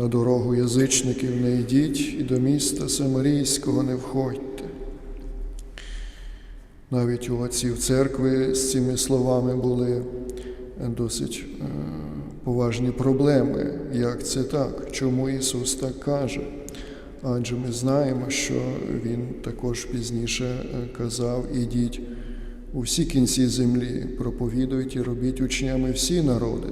на дорогу язичників не йдіть і до міста Самарійського не входьте. Навіть у отців церкви з цими словами були досить е, поважні проблеми. Як це так? Чому Ісус так каже? Адже ми знаємо, що Він також пізніше е, казав: ідіть у всі кінці землі, проповідуйте робіть учнями всі народи.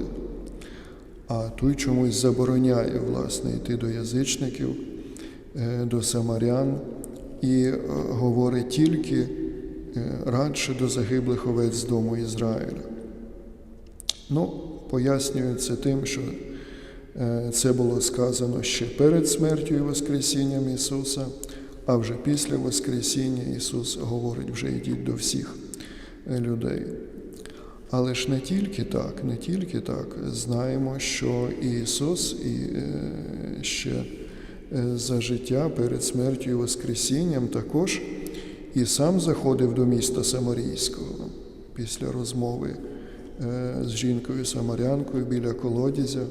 А той чомусь забороняє власне йти до язичників, е, до самарян і е, говорить тільки е, радше до загиблих овець з дому Ізраїля. Ну, пояснюється тим, що це було сказано ще перед смертю і Воскресінням Ісуса, а вже після Воскресіння Ісус говорить, вже йдіть до всіх людей. Але ж не тільки так, не тільки так. Знаємо, що Ісус і е, ще е, за життя перед смертю і Воскресінням також і сам заходив до міста Самарійського після розмови е, з жінкою Самарянкою біля колодязя.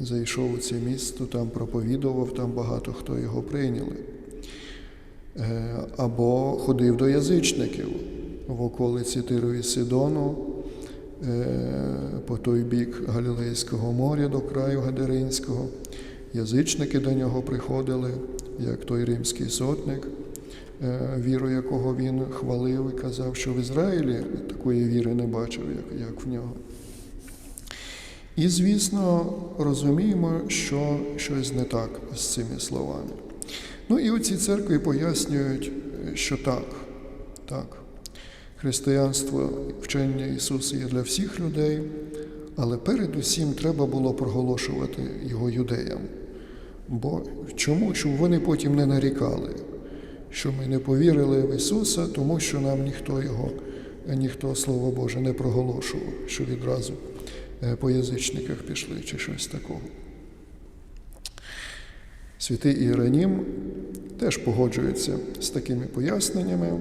Зайшов у це місто, там проповідував, там багато хто його прийняли. Або ходив до язичників в околиці Тиру Сидону, по той бік Галілейського моря до краю Гадаринського. Язичники до нього приходили, як той римський сотник, е, віру якого він хвалив і казав, що в Ізраїлі такої віри не бачив, як, як в нього. І, звісно, розуміємо, що щось не так з цими словами. Ну і у цій церкві пояснюють, що так, так. Християнство, вчення Ісуса є для всіх людей, але передусім треба було проголошувати його юдеям. Бо чому? Щоб вони потім не нарікали, що ми не повірили в Ісуса, тому що нам ніхто його, ніхто Слово Боже не проголошував, що відразу е, по язичниках пішли чи щось такого. Святий Іеронім теж погоджується з такими поясненнями,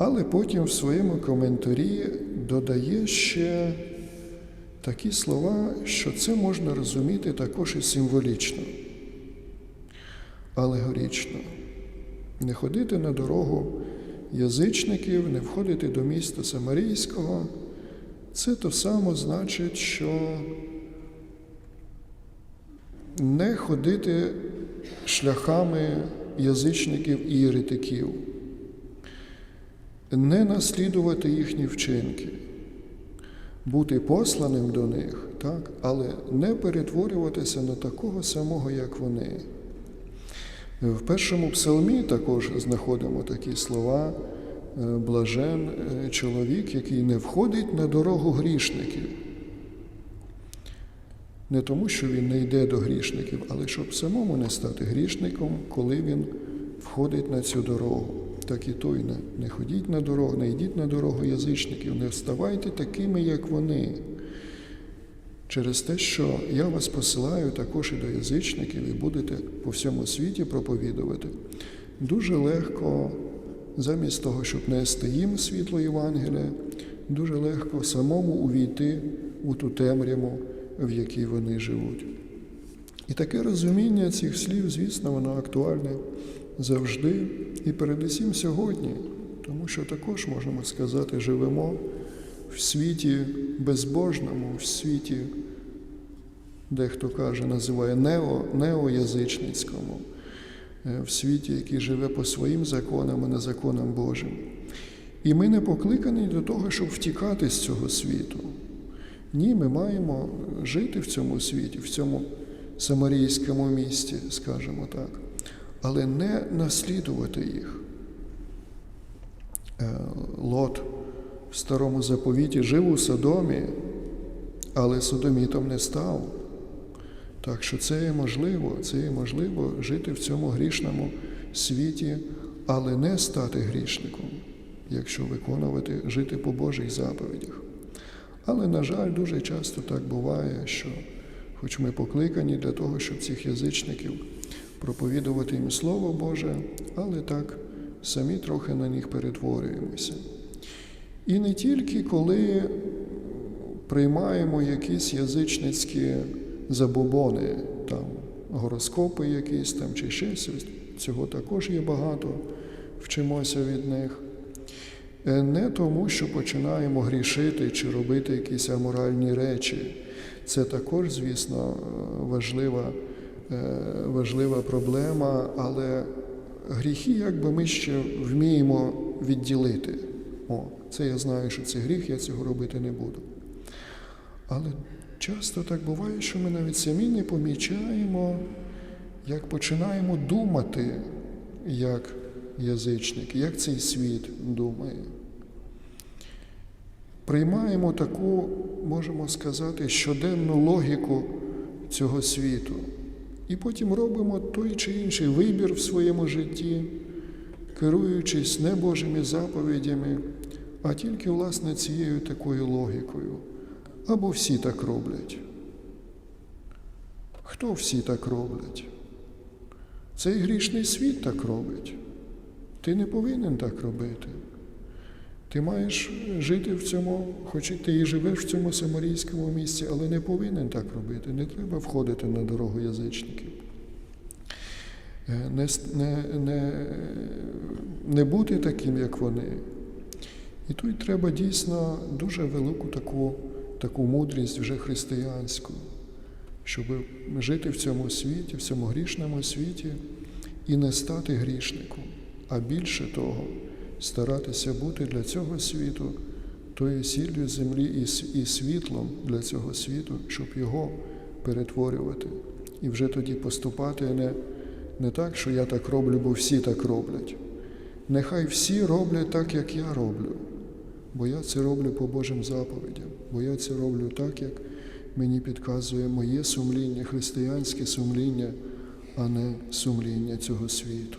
але потім в своєму коментарі додає ще такі слова, що це можна розуміти також і символічно, алегорічно. Не ходити на дорогу язичників, не входити до міста Самарійського, це то само значить, що не ходити шляхами язичників і єретиків, не наслідувати їхні вчинки, бути посланим до них, так, але не перетворюватися на такого самого, як вони. В першому псалмі також знаходимо такі слова. Блажен чоловік, який не входить на дорогу грішників. Не тому, що він не йде до грішників, але щоб самому не стати грішником, коли він входить на цю дорогу. Так і той не, не ходіть на дорогу, не йдіть на дорогу язичників, не вставайте такими, як вони. Через те, що я вас посилаю також і до язичників, і будете по всьому світі проповідувати, дуже легко, замість того, щоб нести їм світло Євангелія, дуже легко самому увійти у ту темряву, в якій вони живуть. І таке розуміння цих слів, звісно, воно актуальне завжди і передусім сьогодні, тому що також, можемо сказати, живемо в світі безбожному, в світі, дехто каже, називає нео, неоязичницькому, е, в світі, який живе по своїм законам, а не законам Божим. І ми не покликані до того, щоб втікати з цього світу. Ні, ми маємо жити в цьому світі, в цьому самарійському місті, скажімо так, але не наслідувати їх. Е, Лот в старому заповіті жив у Содомі, але содомітом не став. Так що це є можливо, це є можливо жити в цьому грішному світі, але не стати грішником, якщо виконувати, жити по Божих заповідях. Але, на жаль, дуже часто так буває, що, хоч ми покликані для того, щоб цих язичників проповідувати їм Слово Боже, але так самі трохи на них перетворюємося. І не тільки коли приймаємо якісь язичницькі забобони, там гороскопи якісь там чи ще щось. Цього також є багато, вчимося від них. Е, Не тому, що починаємо грішити чи робити якісь аморальні речі. Це також, звісно, е, важлива, важлива проблема, але гріхи, якби ми ще вміємо відділити. О, це я знаю, що це гріх, я цього робити не буду. Але часто так буває, що ми навіть самі не помічаємо, як починаємо думати, як язичник, як цей світ думає. Приймаємо таку, можемо сказати, щоденну логіку цього світу. І потім робимо той чи інший вибір в своєму житті, керуючись не Божими заповідями, а тільки, власне, цією такою логікою. Або всі так роблять. Хто всі так роблять? Цей грішний світ так робить. Ти не повинен так робити. Ти маєш жити в цьому, хоч ти і живеш в цьому самарійському місці, але не повинен так робити. Не треба входити на дорогу язичників. Е, Не, не, не, не бути таким, як вони. І тут треба дійсно дуже велику таку, таку мудрість вже християнську, щоб жити в цьому світі, в цьому грішному світі і не стати грішником, а більше того, старатися бути для цього світу тою сіллю землі і, світлом для цього світу, щоб його перетворювати. І вже тоді поступати не, не так, що я так роблю, бо всі так роблять. Нехай всі роблять так, як я роблю, бо я це роблю по Божим заповідям, бо я це роблю так, як мені підказує моє сумління, християнське сумління, а не сумління цього світу.